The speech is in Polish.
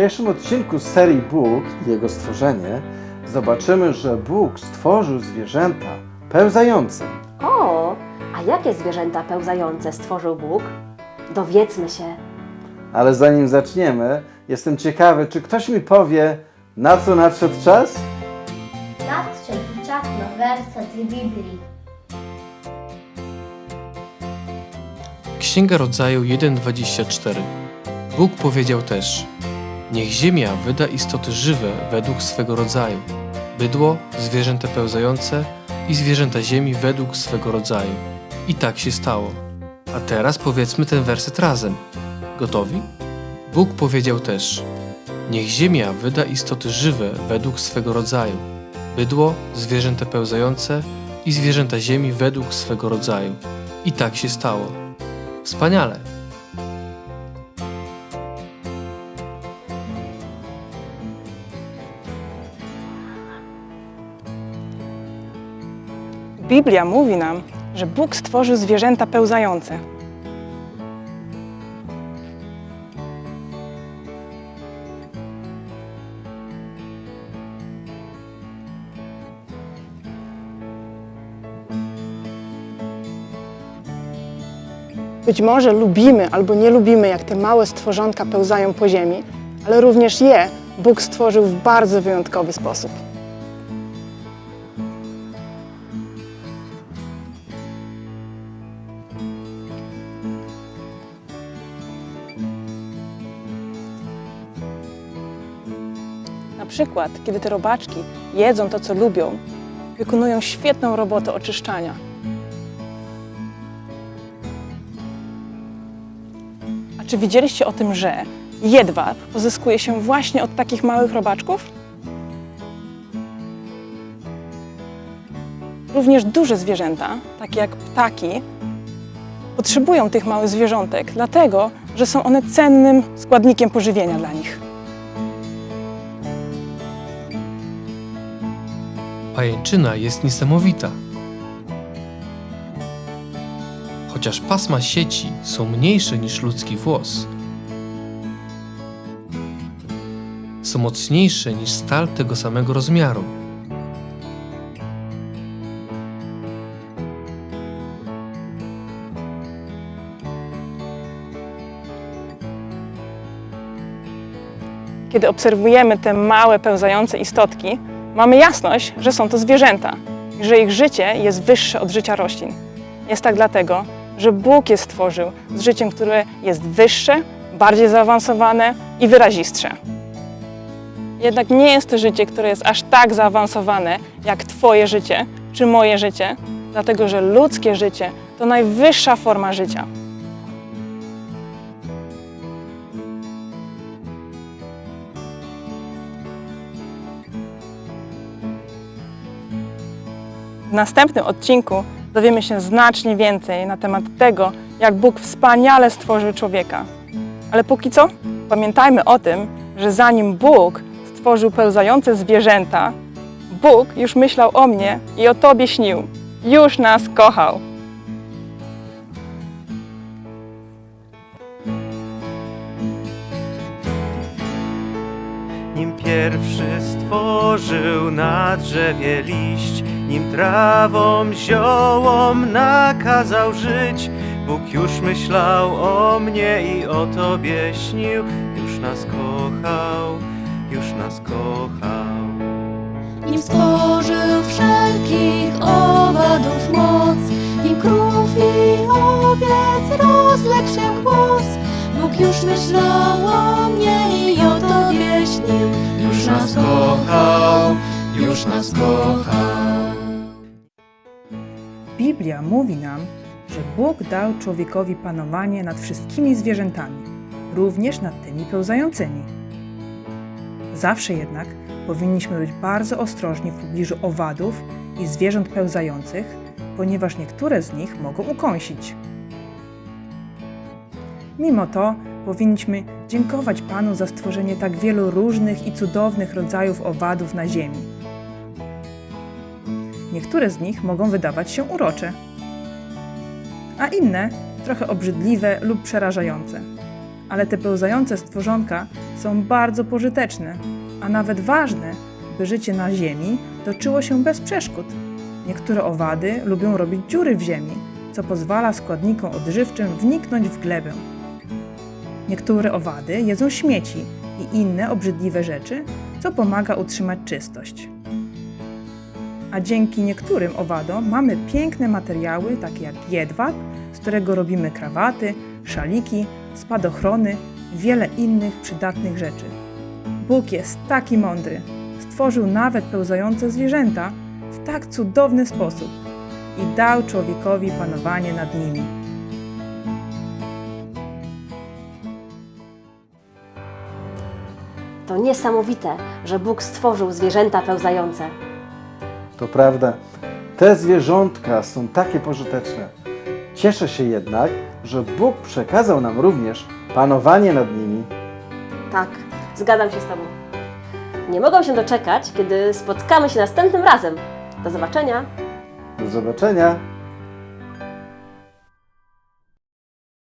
dzisiejszym odcinku serii Bóg i Jego stworzenie zobaczymy, że Bóg stworzył zwierzęta pełzające. O, a jakie zwierzęta pełzające stworzył Bóg? Dowiedzmy się. Ale zanim zaczniemy, jestem ciekawy, czy ktoś mi powie, na co nadszedł czas? Nadszedł czas na werset z Biblii. Księga Rodzaju 1:24. Bóg powiedział też: Niech ziemia wyda istoty żywe według swego rodzaju: bydło, zwierzęta pełzające i zwierzęta ziemi według swego rodzaju. I tak się stało. A teraz powiedzmy ten werset razem. Gotowi? Bóg powiedział też: Niech ziemia wyda istoty żywe według swego rodzaju: bydło, zwierzęta pełzające i zwierzęta ziemi według swego rodzaju. I tak się stało. Wspaniale! Biblia mówi nam, że Bóg stworzył zwierzęta pełzające. Być może lubimy albo nie lubimy, jak te małe stworzonka pełzają po ziemi, ale również je Bóg stworzył w bardzo wyjątkowy sposób. Przykład, kiedy te robaczki jedzą to, co lubią, wykonują świetną robotę oczyszczania. A czy wiedzieliście o tym, że jedwab pozyskuje się właśnie od takich małych robaczków? Również duże zwierzęta, takie jak ptaki, potrzebują tych małych zwierzątek, dlatego że są one cennym składnikiem pożywienia dla nich. Pajęczyna jest niesamowita. Chociaż pasma sieci są mniejsze niż ludzki włos, są mocniejsze niż stal tego samego rozmiaru. Kiedy obserwujemy te małe, pełzające istotki, mamy jasność, że są to zwierzęta i że ich życie jest wyższe od życia roślin. Jest tak dlatego, że Bóg je stworzył z życiem, które jest wyższe, bardziej zaawansowane i wyrazistsze. Jednak nie jest to życie, które jest aż tak zaawansowane jak Twoje życie czy moje życie, dlatego że ludzkie życie to najwyższa forma życia. W następnym odcinku dowiemy się znacznie więcej na temat tego, jak Bóg wspaniale stworzył człowieka. Ale póki co, pamiętajmy o tym, że zanim Bóg stworzył pełzające zwierzęta, Bóg już myślał o mnie i o Tobie śnił. Już nas kochał. Nim pierwszy stworzył na drzewie liść, nim trawom, ziołom nakazał żyć, Bóg już myślał o mnie i o Tobie śnił, już nas kochał, już nas kochał. Nim stworzył wszelkich owadów moc, nim krów i owiec rozległ się głos, Bóg już myślał o mnie i o Tobie śnił, już nas kochał, już nas kochał. Biblia mówi nam, że Bóg dał człowiekowi panowanie nad wszystkimi zwierzętami, również nad tymi pełzającymi. Zawsze jednak powinniśmy być bardzo ostrożni w pobliżu owadów i zwierząt pełzających, ponieważ niektóre z nich mogą ukąsić. Mimo to powinniśmy dziękować Panu za stworzenie tak wielu różnych i cudownych rodzajów owadów na Ziemi. Niektóre z nich mogą wydawać się urocze, a inne trochę obrzydliwe lub przerażające. Ale te pełzające stworzonka są bardzo pożyteczne, a nawet ważne, by życie na Ziemi toczyło się bez przeszkód. Niektóre owady lubią robić dziury w ziemi, co pozwala składnikom odżywczym wniknąć w glebę. Niektóre owady jedzą śmieci i inne obrzydliwe rzeczy, co pomaga utrzymać czystość. A dzięki niektórym owadom mamy piękne materiały, takie jak jedwab, z którego robimy krawaty, szaliki, spadochrony i wiele innych przydatnych rzeczy. Bóg jest taki mądry, stworzył nawet pełzające zwierzęta w tak cudowny sposób i dał człowiekowi panowanie nad nimi. To niesamowite, że Bóg stworzył zwierzęta pełzające. To prawda, te zwierzątka są takie pożyteczne. Cieszę się jednak, że Bóg przekazał nam również panowanie nad nimi. Tak, zgadzam się z Tobą. Nie mogę się doczekać, kiedy spotkamy się następnym razem. Do zobaczenia! Do zobaczenia!